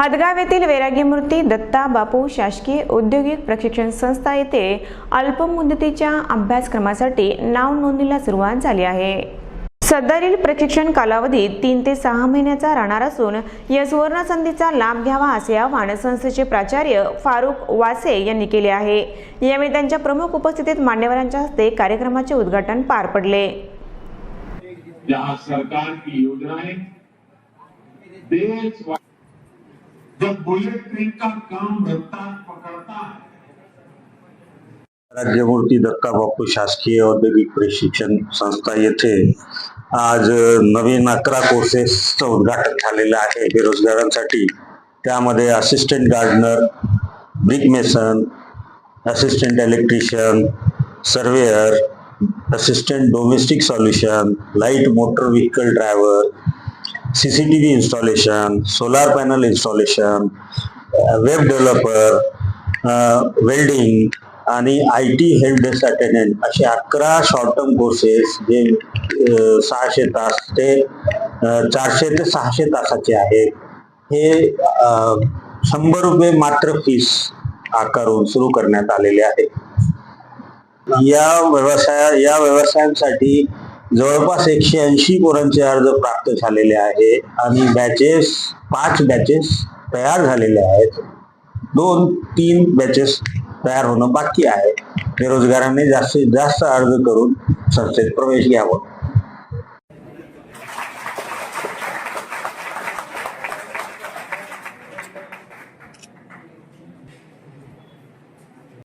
हदगाव येथील वैरागी मूर्ती दत्ता बापू शासकीय औद्योगिक प्रशिक्षण संस्था येथे अल्पमुदतीच्या अभ्यासक्रमासाठी नाव नोंदणीला सुरुवात झाली आहे. सदरील प्रशिक्षण कालावधी तीन ते सहा महिन्याचा राहणार असून या सुवर्ण संधीचा लाभ घ्यावा असे आवाहन संस्थेचे प्राचार्य फारुक वासे यांनी केले आहे. यावेळी त्यांच्या प्रमुख उपस्थितीत मान्यवरांच्या हस्ते कार्यक्रमाचे उद्घाटन पार पडले. सरकार की योजनाएं देश जब बुलेट ट्रेन का काम रफ्तार पकड़ता है। राज्यमूर्ती दत्ता बापू शासकीय औद्योगिक प्रशिक्षण संस्था येथे आज नवीन अकरा कोर्सेसचं उद्घाटन झालेलं आहे बेरोजगारांसाठी. त्यामध्ये assistant gardener brick mason assistant electrician surveyor assistant domestic solution light motor vehicle driver C C T V installation solar panel installation web developer welding आणि I T help desk attendant असे अकरा शॉर्ट टर्म कोर्सेस जे uh, सहाशे तास ते uh, चारशे ते सहाशे तासाचे आहेत. हे uh, शंभर रुपये मात्र फीस आकारून सुरू करण्यात आलेले आहे. या व्यवसाया या व्यवसायांसाठी जवळपास एकशे ऐंशी पोरांचे अर्ज प्राप्त झालेले आहे आणि बॅचेस पाच बॅचेस तयार झालेले आहेत. दोन तीन बॅचेस तयार होणं बाकी आहे. बेरोजगारांनी जास्तीत जास्त अर्ज करून संस्थेत प्रवेश घ्यावा.